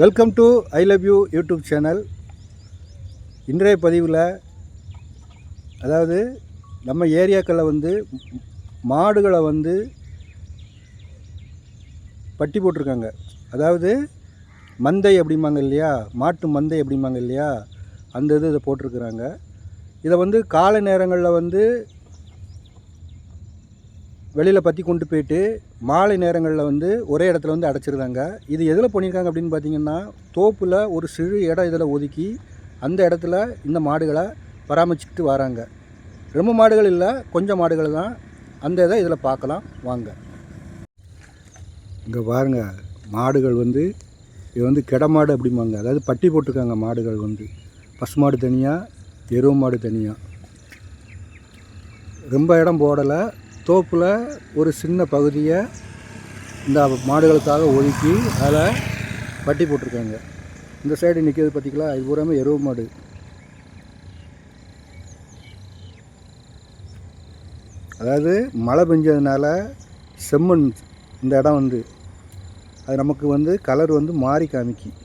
Welcome to I love you YouTube channel இன்றைய பதிவில் அதாவது நம்ம ஏரியாக்களில் வந்து மாடுகளை வந்து பட்டி போட்டிருக்காங்க. அதாவது மந்தை அப்படிம்பாங்க இல்லையா? மாட்டு மந்தை அப்படிம்பாங்க இல்லையா? அந்த இது இதை போட்டிருக்கிறாங்க. இதை வந்து காலை நேரங்களில் வந்து வெளியில் பற்றி கொண்டு போயிட்டு மாலை நேரங்களில் வந்து ஒரே இடத்துல வந்து அடைச்சிருந்தாங்க இது எதில் பண்ணியிருக்காங்க அப்படின்னு பார்த்தீங்கன்னா தோப்பில் ஒரு சிறு இடம் இதில் ஒதுக்கி அந்த இடத்துல இந்த மாடுகளை பராமரிச்சுட்டு வராங்க. ரொம்ப மாடுகள் இல்லை கொஞ்சம் மாடுகள் தான். அந்த இதை இதில் பார்க்கலாம். வாங்க. இங்கே பாருங்க மாடுகள் வந்து இது வந்து கிடமாடு அப்படிம்பாங்க. அதாவது பட்டி போட்டிருக்காங்க மாடுகள் வந்து. பசு மாடு தனியாக எருவு மாடு தனியாக ரொம்ப இடம் போடலை. தோப்பில் ஒரு சின்ன பகுதியை இந்த மாடுகளுக்காக ஒதுக்கி அதில் பட்டி போட்டிருக்காங்க. இந்த சைடு நிற்கிறது பார்த்திங்களா இது பூராமே எருவு மாடு. அதாவது மழை பெஞ்சதுனால செம்மண் இந்த இடம் வந்து அது நமக்கு வந்து கலர் வந்து மாறி காமிக்கும்